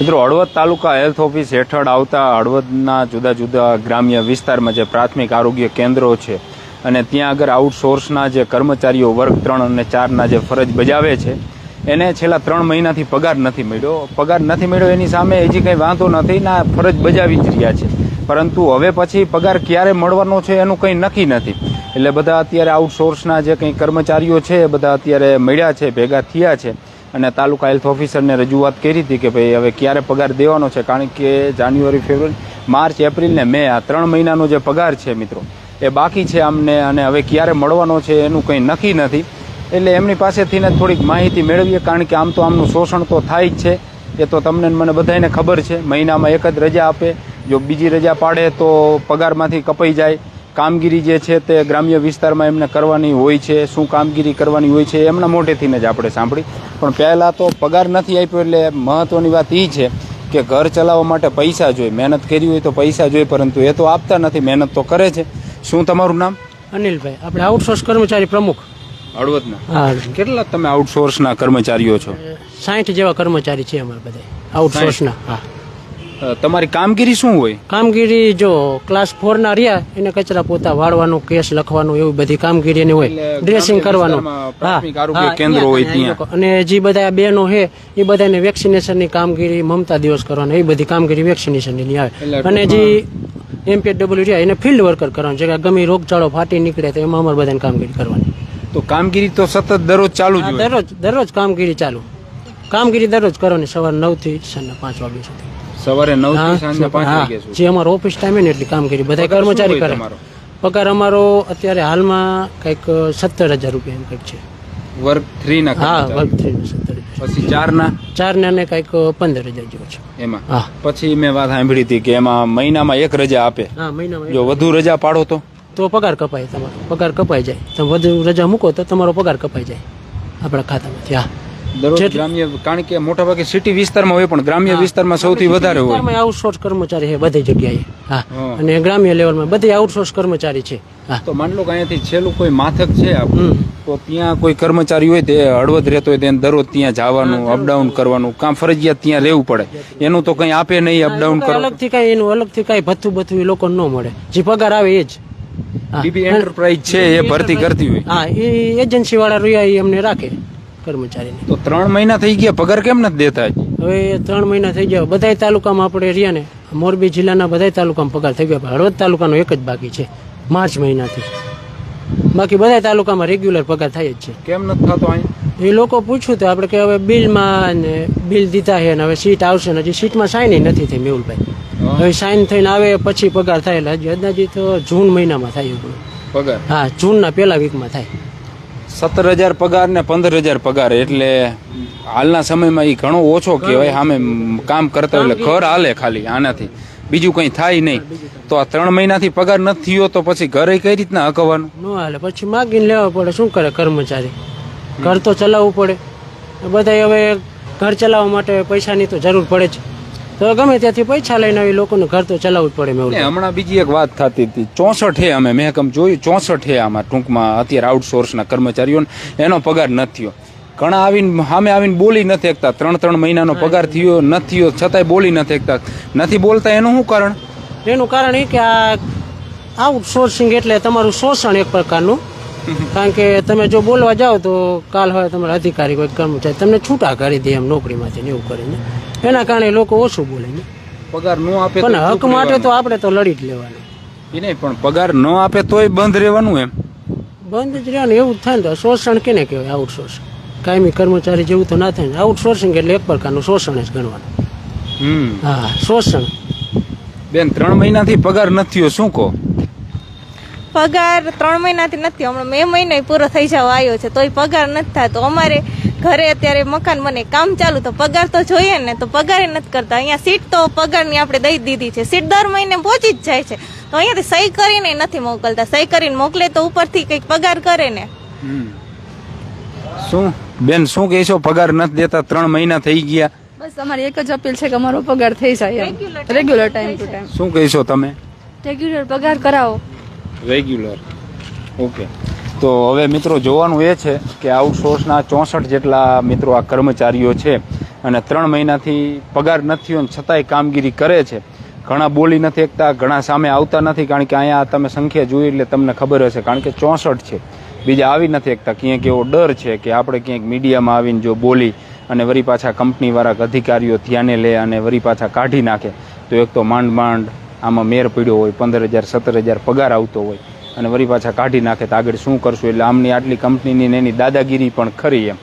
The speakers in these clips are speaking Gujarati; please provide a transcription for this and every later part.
મિત્રો, હળવદ તાલુકા હેલ્થ ઓફિસ હેઠળ આવતા હળવદના જુદા જુદા ગ્રામ્ય વિસ્તારમાં જે પ્રાથમિક આરોગ્ય કેન્દ્રો છે અને ત્યાં આગળ આઉટસોર્સના જે કર્મચારીઓ વર્ગ ત્રણ અને ચારના જે ફરજ બજાવે છે, એને છેલ્લા ત્રણ મહિનાથી પગાર નથી મળ્યો. પગાર નથી મળ્યો એની સામે હજી કંઈ વાંધો નથી, ના, ફરજ બજાવી જ રહ્યા છે. પરંતુ હવે પછી પગાર ક્યારે મળવાનો છે એનું કંઈ નક્કી નથી. એટલે બધા અત્યારે આઉટસોર્સના જે કંઈ કર્મચારીઓ છે એ બધા અત્યારે મળ્યા છે, ભેગા થયા છે. અને તાલુકા હેલ્થ ઓફિસરને રજૂઆત કરી હતી કે ભાઈ હવે ક્યારે પગાર દેવાનો છે? કારણ કે જાન્યુઆરી, ફેબ્રુઆરી, માર્ચ, એપ્રિલ ને મે આ ત્રણ મહિનાનો જે પગાર છે મિત્રો, એ બાકી છે અમને અને હવે ક્યારે મળવાનો છે એનું કંઈ નક્કી નથી. એટલે એમની પાસેથી ને થોડીક માહિતી મેળવીએ, કારણ કે આમ તો આમનું શોષણ તો થાય જ છે. એ તો તમને મને બધાને ખબર છે. મહિનામાં એક જ રજા આપે. જો બીજી રજા પાડે તો પગારમાંથી કપાઈ જાય. કામગીરી જે છે તે ગ્રામ્ય વિસ્તારમાં એમને કરવાની હોય છે શું કામગીરી કરવાની હોય છે એમના મોઢેથીને જ આપણે સાંભળી. પણ પહેલાં તો પગાર નથી આપ્યો એટલે મહત્ત્વની વાત એ છે કે ઘર ચલાવવા માટે પૈસા જોઈએ. મહેનત કરી હોય તો પૈસા જોઈએ પરંતુ એ તો આપતા નથી મહેનત તો કરે છે. શું તમારું નામ? અનિલભાઈ. આપણે આઉટસોર્સ કર્મચારી પ્રમુખ. હળવદના. હા. કેટલા તમે આઉટસોર્સના કર્મચારીઓ છો? સાઠ જેવા કર્મચારી છે અમારા બધા આઉટસોર્સના હા. તમારી કામગીરી શું હોય? કામગીરી જો ક્લાસ ફોર ના રહ્યા એને કચરા પોતા વાળવાનું કેસ લખવાનું એવી બધી કામગીરી એની હોય ડ્રેસિંગ કરવાનું કેન્દ્રો હોય. અને જે બધા બહેનો છે એ બધાને વેક્સિનેશનની કામગીરી મમતા દિવસ કરવાની એ બધી કામગીરી વેક્સિનેશનની આવે. અને જે એમપીડબ્લ્યુ રહ્યા એને ફિલ્ડ વર્કર કરવાનું. છે કે ગમે રોગચાળો ફાટી નીકળે તો એમાં અમારે બધાને કામગીરી કરવાની. તો કામગીરી તો સતત દરરોજ ચાલુ દરરોજ દરરોજ કામગીરી ચાલુ. કામગીરી દરરોજ કરવાની સવાર નવથી સાંજના પાંચ વાગ્યા સુધી. સવારે નવથી હા, સાંજે પાંચ વાગ્યા સુધી જે અમારો ઓફિસ ટાઈમ ને એટલી કામગીરી બધા કર્મચારી કરે. પગાર અમારો અત્યારે હાલમાં કંઈક સત્તર હજાર રૂપિયા એમ કંઈક છે. વર્ગ થ્રી ના હા વર્ક વર્ગ થ્રી સત્તર પછી ચાર ના? ચાર ને અને કંઈક પંદર હજાર જેવો છે. એમાં? હા. પછી મેં વાત સાંભળી હતી કે એમાં મહિનામાં એક રજા આપે. હા મહિનામાં જો વધુ રજા પાડો તો? તો પગાર કપાય તમારો. પગાર કપાઈ જાય. તમે વધુ રજા મૂકો તો તમારો પગાર કપાઈ જાય. આપણા ખાતામાંથી હા. દરરોજ ગ્રામ્ય કારણ કે મોટા ભાગે સિટી વિસ્તારમાં હોય પણ ગ્રામ્ય વિસ્તારમાં સૌથી વધારે હોય. આઉટસોર્સ કર્મચારી છે બધી જગ્યાએ. હા. અને ગ્રામ્ય લેવલમાં બધી આઉટસોર્સ કર્મચારી છે. તો માન લો કે અહીંયાથી છેલ્લું કોઈ માથક છે તો ત્યાં કોઈ કર્મચારી હોય તે હળવદ રહેતો હોય તેને દરરોજ ત્યાં જવાનું અપડાઉન કરવાનું કામ ફરજિયાત ત્યાં રહેવું પડે. એનું તો કંઈ આપે નહીં અપડાઉન કરો. અલગથી કાંઈ એનું અલગથી કાંઈ ભથ્થું ભથ્થું એ લોકો ન મળે. જે પગાર આવે એ જ. બીબી એન્ટરપ્રાઇઝ છે એ ભરતી કરતી હોય. હા એ એજન્સી વાળા રહ્યા એ અમને રાખે. કર્મચારીને. તો ત્રણ મહિના થઈ ગયા પગાર કેમ નથી દેતા? હવે ત્રણ મહિના થઈ ગયા બધાય તાલુકામાં આપણે રહ્યા ને મોરબી જિલ્લાના બધાય તાલુકામાં પગાર થઈ ગયા હળવદ તાલુકાનો એક જ બાકી છે માર્ચ મહિનાથી. બાકી બધા તાલુકામાં રેગ્યુલર પગાર થાય જ છે. કેમ નથી થતો અહીં? એ લોકો પૂછ્યું તો આપણે કે હવે બિલમાં ને બિલ દીધા છે ને હવે સીટ આવશે ને હજી સીટમાં સાઈન નથી થઈ મેહુલભાઈ. હવે સાઈન થઈને આવે પછી પગાર થાય એટલે હજી અંદાજી તો જૂન મહિનામાં થાય પગાર? હા જૂનના પહેલા વીકમાં થાય. સત્તર હજાર પગાર ને પંદર હજાર પગાર એટલે હાલના સમયમાં એ ઘણો ઓછો કહેવાય. સામે કામ કરતા એટલે ઘર હાલે ખાલી આનાથી. બીજું કંઈ થાય નહીં. તો આ ત્રણ મહિનાથી પગાર નથી થયો તો પછી ઘરે કઈ રીતના હકવાનું? ન હાલે. પછી માગીને લેવા પડે. શું કરે કર્મચારી? ઘર તો ચલાવવું પડે. બધા હવે ઘર ચલાવવા માટે પૈસાની તો જરૂર પડે જ. તો ગમે ત્યાંથી પૈસા લઈને આવી લોકોને ઘર તો ચલાવવું પડે મેં હમણાં બીજી એક વાત થતી હતી. ચોસઠ હે અમે. મેં કમ જોયું ચોસઠ હે આમાં ટૂંકમાં. અત્યારે આઉટસોર્સના કર્મચારીઓને એનો પગાર નથી થયો. ઘણા આવીને સામે આવીને બોલી નથી શકતા ત્રણ ત્રણ મહિનાનો પગાર થયો નથી થયો. છતાંય બોલી નથી શકતા નથી બોલતા એનું શું કારણ? એનું કારણ એ કે આ આઉટસોર્સિંગ એટલે તમારું શોષણ એક પ્રકારનું. કારણ કે તમે જો બોલવા જાઓ તો કાલ હવે તમારા અધિકારી કોઈ કર્મચારી તમને છૂટા કરી દે એમ નોકરીમાંથી ને એવું કરીને. એના કારણે લોકો ઓછું બોલે ને. પગાર ન આપે પણ હક માટે તો આપણે તો લડી જ લેવાનું. એ નહીં પણ પગાર ન આપે તોય બંધ રહેવાનું એમ. બંધ જ રહેવાનું એવું થાય ને તો શોષણ કેને કહેવાય આઉટસોર્સિંગ કાયમી કર્મચારી જેવું તો ના થાય ને. આઉટસોર્સિંગ એટલે એક પ્રકારનું શોષણ જ ગણવાનું. હા શોષણ. બેન ત્રણ મહિનાથી પગાર નથી થયો શું કહો? પગાર ત્રણ મહિનાથી નથી હમણાં મે મહિનો પૂરો થઈ જવા આવ્યો છે તોય પગાર નથી થતો. અમારે ઘરે અત્યારે મકાન મને કામ ચાલુ તો પગાર તો જોઈએ ને તો પગાર નથી કરતા. અહીંયા સીટ તો પગારની આપણે દઈ દીધી છે. સીટ દર મહિને પહોંચી જ જાય છે. તો અહીંયાથી સહી કરીને નથી મોકલતા. સહી કરીને મોકલે તો ઉપરથી કંઈક પગાર કરે ને. શું? બેન શું કહેશો? પગાર નથી દેતા ત્રણ મહિના થઈ ગયા. બસ અમારી એક જ અપીલ છે કે અમારો પગાર થઈ જાય રેગ્યુલર ટાઈમ ટુ ટાઈમ શું કહેશો તમે? રેગ્યુલર પગાર કરાવો. રેગ્યુલર ઓકે તો હવે મિત્રો જોવાનું એ છે કે આઉટસોર્સના ચોસઠ જેટલા મિત્રો આ કર્મચારીઓ છે અને ત્રણ મહિનાથી પગાર નથી થયો ને છતાંય કામગીરી કરે છે. ઘણા બોલી નથી એકતા, ઘણા સામે આવતા નથી કારણ કે અહીંયા તમે સંખ્યા જોઈ એટલે તમને ખબર હશે કારણ કે ચોસઠ છે. બીજા આવી નથી એકતા. ક્યાંક એવો ડર છે કે આપણે ક્યાંક મીડિયામાં આવીને જો બોલી અને વરી પાછા કંપનીવાળા અધિકારીઓ ધ્યાને લે અને વરી પાછા કાઢી નાખે. તો એક તો માંડ માંડ આમાં મેર પડ્યો હોય પંદર હજાર સત્તર હજાર પગાર આવતો હોય અને વળી પાછા કાઢી નાખે તો આગળ શું કરશું? એટલે આમની આટલી કંપનીની એની દાદાગીરી પણ ખરી એમ.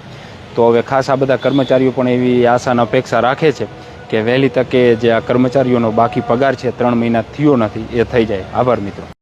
તો હવે ખાસ આ બધા કર્મચારીઓ પણ એવી આશાને અપેક્ષા રાખે છે કે વહેલી તકે જે આ કર્મચારીઓનો બાકી પગાર છે, ત્રણ મહિના થયો નથી, એ થઈ જાય. આભાર મિત્રો.